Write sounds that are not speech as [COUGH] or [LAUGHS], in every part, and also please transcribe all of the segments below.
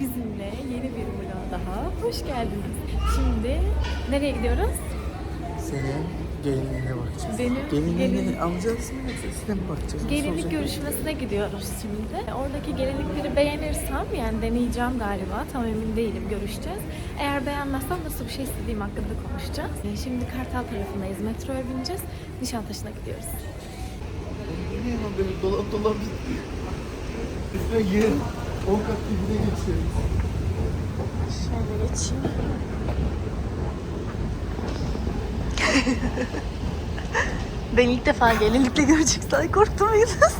bizimle yeni bir vlog daha. Hoş geldiniz. Şimdi nereye gidiyoruz? Senin gelinliğine bakacağız. Benim Gelinliğini gelin- alacağız mı yoksa üstüne mi bakacağız? Gelinlik görüşmesine gidiyoruz şimdi. Oradaki gelinlikleri beğenirsem yani deneyeceğim galiba. Tam emin değilim görüşeceğiz. Eğer beğenmezsem nasıl bir şey istediğim hakkında konuşacağız. Ee, Şimdi Kartal tarafındayız. Metroya bineceğiz. Nişantaşı'na gidiyoruz. Ne böyle dolap dolap Üstüne girin. 10 kat dibine geçiyoruz. Şöyle geçeyim. [LAUGHS] ben ilk defa gelinlikle göreceksen korktum Yunus. [LAUGHS]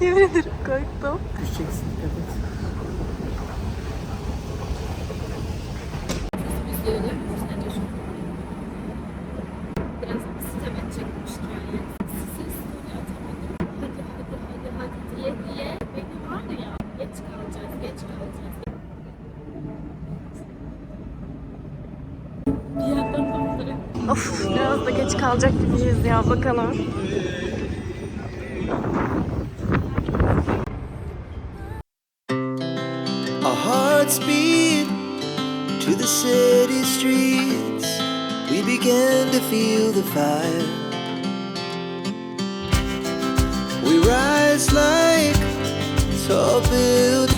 Yemin ederim korktum. Düşeceksin biraz da geç kalacak gibiyiz ya bakalım. Beat to the city streets. We began to feel the fire. We rise like tall buildings.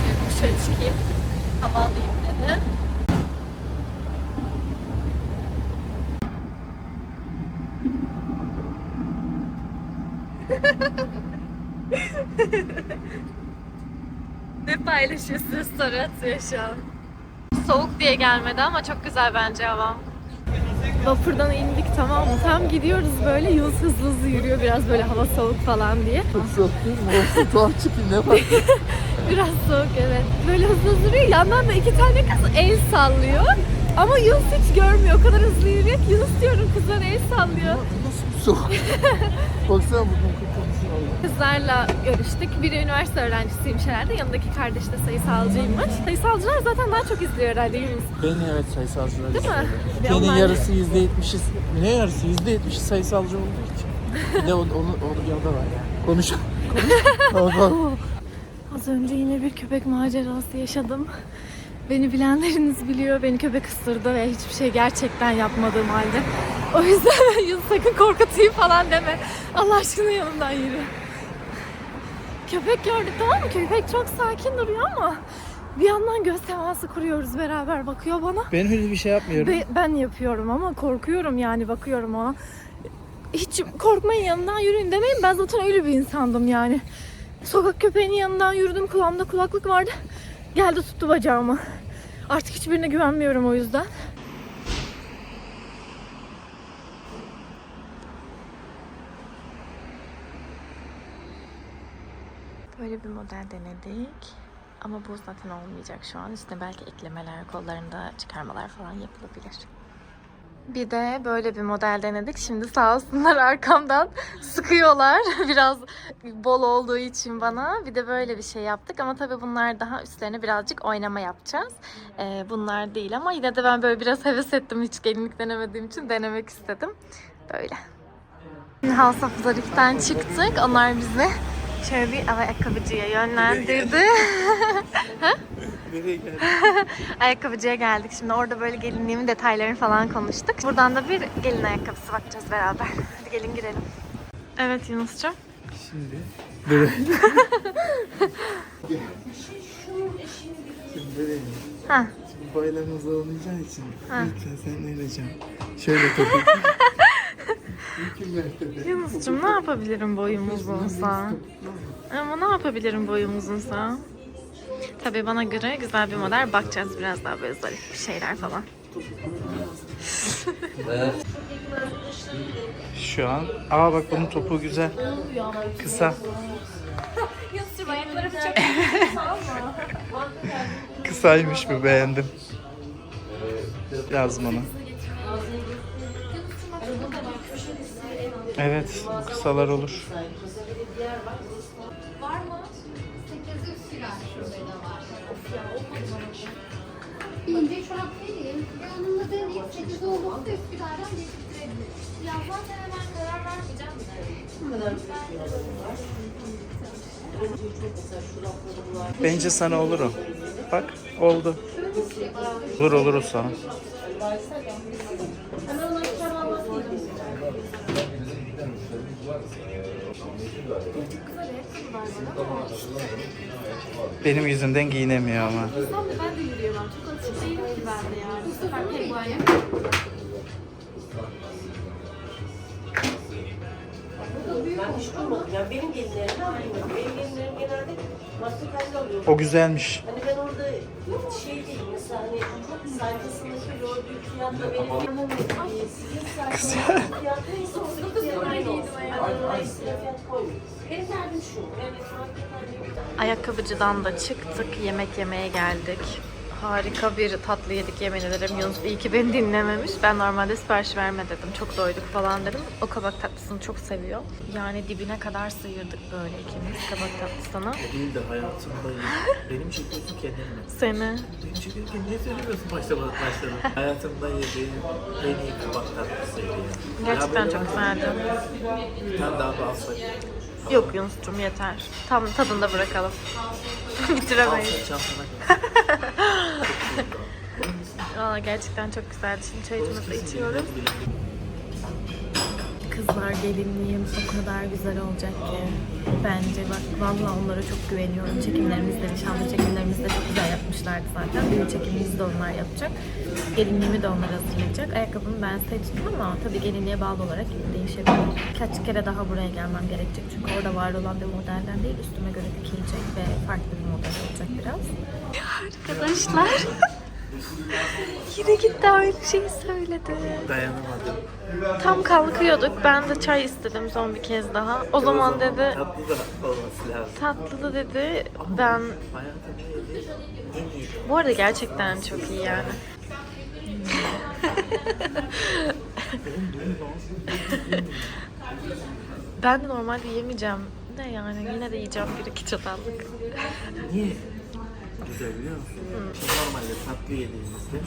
Ne paylaşıyorsunuz story atıyor şu an. Soğuk diye gelmedi ama çok güzel bence hava. Vapurdan indik tamam mı? Tam gidiyoruz böyle Yunus hızlı hızlı yürüyor biraz böyle hava soğuk falan diye. Çok soğuk değil mi? Tuhaf çıkayım ne var? [LAUGHS] Biraz soğuk evet. Böyle hızlı hızlı yürüyor. Yandan da iki tane kız el sallıyor. Ama Yunus hiç görmüyor. O kadar hızlı yürüyor ki Yunus diyorum kızlar el sallıyor. Nasıl bir soğuk? [LAUGHS] Baksana bugün. Kızlarla görüştük. Biri üniversite öğrencisiymiş herhalde. Yanındaki kardeş de sayısalcıymış. Sayısalcılar zaten daha çok izliyor herhalde Yunus. Beni evet sayısalcılar Değil mi? onlar- yarısı yüzde yetmişi, ne yarısı? Yüzde yetmişi sayısalcı olduğu için. Bir de o, onu, o yanında var yani. Konuş. Konuş. [LAUGHS] Az önce yine bir köpek macerası yaşadım. Beni bilenleriniz biliyor. Beni köpek ısırdı ve hiçbir şey gerçekten yapmadığım halde. O yüzden Yunus [LAUGHS] sakın korkutayım falan deme. Allah aşkına yanımdan yürü. Köpek gördük tamam mı? Köpek çok sakin duruyor ama bir yandan göz teması kuruyoruz beraber bakıyor bana. ben öyle bir şey yapmıyorum. Be- ben yapıyorum ama korkuyorum yani bakıyorum ona. Hiç korkmayın yanından yürüyün demeyin. Ben zaten öyle bir insandım yani. Sokak köpeğinin yanından yürüdüm. Kulağımda kulaklık vardı. Geldi tuttu bacağımı. Artık hiçbirine güvenmiyorum o yüzden. Böyle bir model denedik. Ama bu zaten olmayacak şu an. Üstüne belki eklemeler, kollarında çıkarmalar falan yapılabilir. Bir de böyle bir model denedik. Şimdi sağ olsunlar arkamdan [LAUGHS] sıkıyorlar. [LAUGHS] Biraz bol olduğu için bana. Bir de böyle bir şey yaptık. Ama tabii bunlar daha üstlerine birazcık oynama yapacağız. Ee, bunlar değil ama yine de ben böyle biraz heves ettim. Hiç gelinlik denemediğim için denemek istedim. Böyle. House of çıktık. Onlar bizi şöyle bir ayakkabıcıya yönlendirdi. Nereye geldin? [LAUGHS] [LAUGHS] Ayakkabıcıya geldik. Şimdi orada böyle gelinliğimin detaylarını falan konuştuk. Buradan da bir gelin ayakkabısı bakacağız beraber. [LAUGHS] Hadi gelin girelim. Evet Yunus'cum. Şimdi böyle. Şimdi böyle. Ha. Şimdi bayram hızlanacağı için Ha. lütfen sen ne? Şöyle tabii. Yunus'cum ne yapabilirim boyum uzunsa? Ama ne yapabilirim boyum uzunsa? Tabii bana göre güzel bir model bakacağız biraz daha böyle zarif bir şeyler falan. Şu an, aa bak bunun topu güzel. Kısa. Yunus'cum ayaklarım çok [LAUGHS] Kısaymış bu beğendim. Lazım ona. Evet, bu kısalar olur. İnce çorap vereyim. Ve onunla deneyip 8 olursa Üsküdar'dan getirtirebiliriz. Ya zaten hemen karar vermeyeceğim de. Bence sana olur o. Bak oldu. Olur olur o sana. Benim yüzümden giyinemiyor ama. Ben de yürüyemem. Çok alışık değilim ki ben de yani. Bu sefer benim aynı. Benim genelde. O güzelmiş. Hani ben orada şey değil mesela hani sayfasındaki gördüğü fiyatla benim yanım sizin sayfanızdaki fiyat neyse oradaki fiyat aynı olsun. Hani ekstra fiyat koymuyor. Benim derdim şu. Evet hakikaten Ayakkabıcıdan da çıktık. Yemek yemeye geldik. Harika bir tatlı yedik yemin ederim. Yunus iyi ki beni dinlememiş. Ben normalde sipariş verme dedim. Çok doyduk falan dedim. O kabak tatlısını çok seviyor. Yani dibine kadar sıyırdık böyle ikimiz kabak tatlısını. Değil de hayatımda [LAUGHS] Benim çekiyorsun kendinle. Seni. Beni çekerken niye söylemiyorsun başta başladı? hayatımda yediğim en iyi kabak tatlısıydı. Gerçekten çok güzeldi. Bir tane daha da alsak. Yok Yunus'cum yeter. Tam tadında bırakalım. [LAUGHS] Bitiremeyiz. [LAUGHS] Valla gerçekten çok güzeldi. Şimdi çayımızı içiyoruz. Kızlar gelinliğim o kadar güzel olacak ki. Bence bak valla onlara çok güveniyorum. Çekimlerimizde, nişanlı çekimlerimizde çok güzel yapmışlardı zaten. Düğün çekimimizi de onlar yapacak. Gelinliğimi de onlar hazırlayacak. Ayakkabımı ben seçtim ama tabii gelinliğe bağlı olarak değişebilir. Birkaç kere daha buraya gelmem gerekecek. Çünkü orada var olan bir modelden değil üstüme göre dikilecek ve farklı bir model olacak biraz. Arkadaşlar [LAUGHS] Yine gitti aynı şeyi söyledi. Dayanamadım. Tam kalkıyorduk. Ben de çay istedim son bir kez daha. O zaman dedi Tatlı da olması lazım. tatlı da dedi. Ben Hayatımda yediğim en iyi bu arada gerçekten çok iyi yani. ben de normalde yemeyeceğim de yani yine de yiyeceğim bir iki çatallık. Niye? Güzel biliyor musun? Şimdi normalde tatlı yediğimizde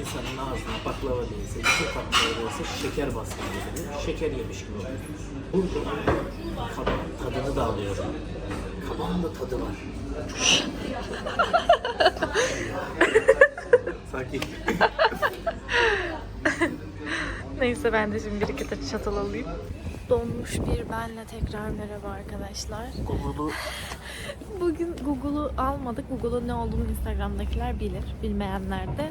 insanın ağzına baklava değilse, bir baklava değilse şeker baskın gelir. Şeker yemiş gibi oluyor. Burada kabağın tadını da alıyorum. Kabağın da tadı var. Sakin. Neyse ben de şimdi bir iki de çatal alayım. Donmuş bir benle tekrar merhaba arkadaşlar. Google'u Bugün Google'u almadık. Google'un ne olduğunu Instagram'dakiler bilir. Bilmeyenler de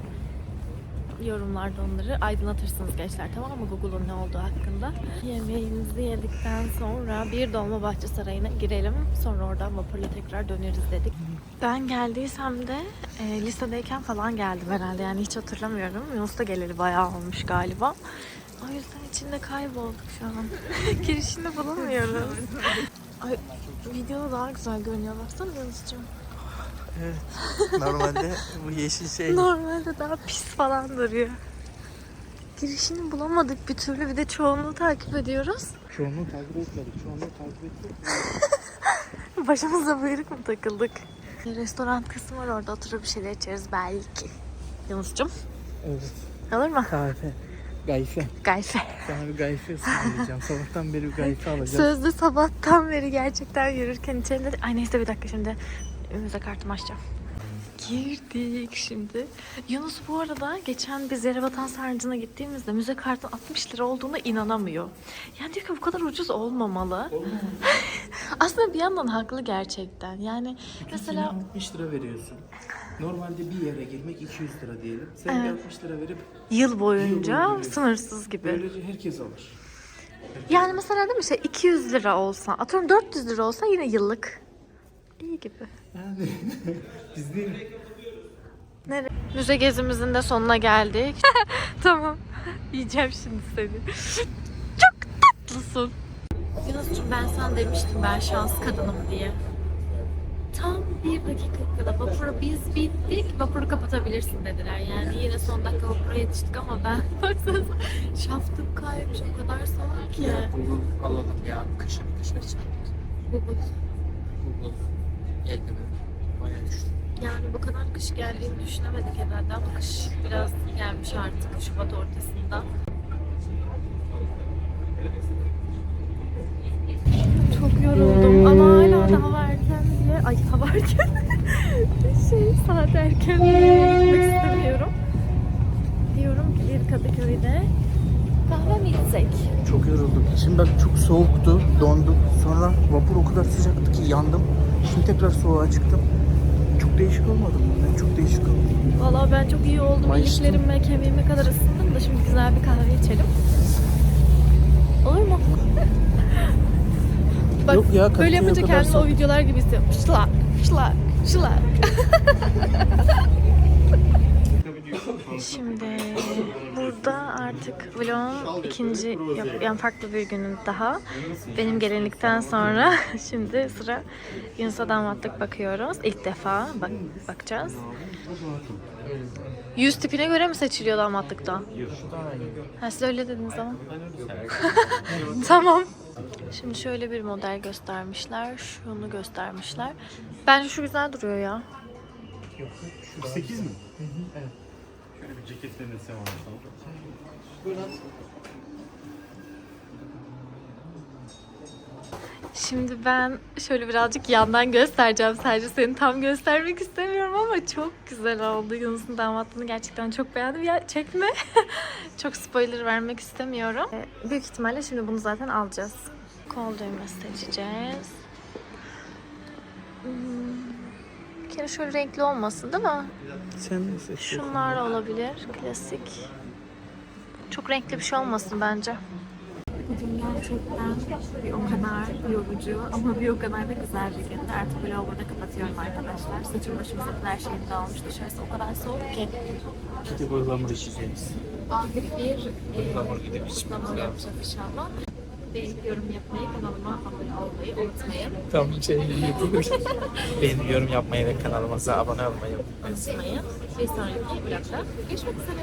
yorumlarda onları aydınlatırsınız gençler tamam mı Google'un ne olduğu hakkında. Yemeğimizi yedikten sonra bir Dolmabahçe Sarayı'na girelim. Sonra oradan vapurla tekrar döneriz dedik. Ben geldiysem de e, lisedeyken falan geldim herhalde yani hiç hatırlamıyorum. Yunus da geleli bayağı olmuş galiba. O yüzden içinde kaybolduk şu an. [LAUGHS] Girişini bulamıyoruz. Ay, videoda daha güzel görünüyor baksana Yunus'cum. normalde bu yeşil şey [LAUGHS] Normalde daha pis falan duruyor. Girişini bulamadık bir türlü bir de çoğunluğu takip ediyoruz. Çoğunluğu takip etmedik. Çoğunluğu takip ettik. [LAUGHS] Başımıza buyruk mu takıldık? Restoran kısmı var orada oturup bir şeyler içeriz belki. Yunus'cum Evet. alır mı? Kahve. Gayfe. Gayfe. Sana bir gayfe ısmarlayacağım. Sabahtan beri bir gayfe alacağım. Sözlü sabahtan beri gerçekten yürürken içeride... Ay neyse bir dakika şimdi müze kartımı açacağım. Girdik şimdi. Yunus bu arada geçen biz Yerebatan Sarnıcı'na gittiğimizde müze kartın 60 lira olduğuna inanamıyor. Yani diyor ki bu kadar ucuz olmamalı. [LAUGHS] Aslında bir yandan haklı gerçekten. Yani mesela 60 lira veriyorsun. Normalde bir yere girmek 200 lira diyelim. Sen bir 60 lira verip yıl boyunca Yıl boyunca. sınırsız gibi. böylece herkes alır. Yani mesela değil mi şey 200 lira olsa, atıyorum 400 lira olsa yine yıllık. İyi gibi. Yani [LAUGHS] biz değil mi? Nere? Müze gezimizin de sonuna geldik. [LAUGHS] tamam. Yiyeceğim şimdi seni. [LAUGHS] Çok tatlısın. Yunus'cum ben sana demiştim ben şans kadınım diye. Tam bir dakika kala vapura biz bindik, vapuru kapatabilirsin dediler. Yani yine son dakika vapura yetiştik ama ben baksanıza şaftım kaymış o kadar soğuk ki. Google alalım ya. Kışın kışın Google. Google geldi mi? Bayağı düştü. Yani bu kadar kış geldiğini düşünemedik herhalde ama kış biraz gelmiş artık Şubat ortasında. Çok yoruldum ama hala daha var ay hava erken. [LAUGHS] şey saat erken gitmek istemiyorum. Diyorum ki bir Kadıköy'de kahve mi içsek? Çok yoruldum. Şimdi bak çok soğuktu, dondum. Sonra vapur o kadar sıcaktı ki yandım. Şimdi tekrar soğuğa çıktım. Çok değişik olmadı mı? Ben çok değişik oldum. Valla ben çok iyi oldum. Mayıştım. İliklerime, kemiğime kadar ısındım da şimdi güzel bir kahve içelim. Olur mu? [LAUGHS] Bak Yok ya, böyle yapınca kendimi o videolar gibi hissediyorum. Şlak, şlak, şlak. [LAUGHS] Şimdi burada artık vlogun ikinci yani farklı bir günü daha. Benim gelinlikten sonra [LAUGHS] şimdi sıra Yunus'a damatlık bakıyoruz. İlk defa bak bakacağız. Yüz tipine göre mi seçiliyor damatlıktan? Ha siz öyle dediniz ama. [LAUGHS] tamam. Şimdi şöyle bir model göstermişler. Şunu göstermişler. Bence şu güzel duruyor ya. 8 mi? Evet. Şöyle bir ceket denesem olsam. Şimdi ben şöyle birazcık yandan göstereceğim. Sadece seni tam göstermek istemiyorum ama çok güzel oldu. Yunus'un damatlığını gerçekten çok beğendim. Ya çekme. [LAUGHS] çok spoiler vermek istemiyorum. Ee, Büyük ihtimalle şimdi bunu zaten alacağız. Kol düğmesi seçeceğiz. Kere şöyle renkli olmasın değil mi? Sen seçiyorsun? Şunlar olabilir. Klasik. Çok renkli bir şey olmasın bence. Bugün gerçekten bir o kadar yorucu ama bir o kadar da güzel bir gündü. Artık vlogu burada kapatıyorum arkadaşlar. Saçım başım zaten her şeyim dağılmış. Dışarısı o kadar soğuk ki. Gidip ıhlamur içeceğiz. Ahir bir e, kutlama yapacağız inşallah. Beğenip yorum yapmayı, kanalıma abone olmayı unutmayın. Tam şey yapılır. Beğenip yorum yapmayı ve kanalımıza abone olmayı Unutmayın. Bir sonraki vlogda görüşmek üzere.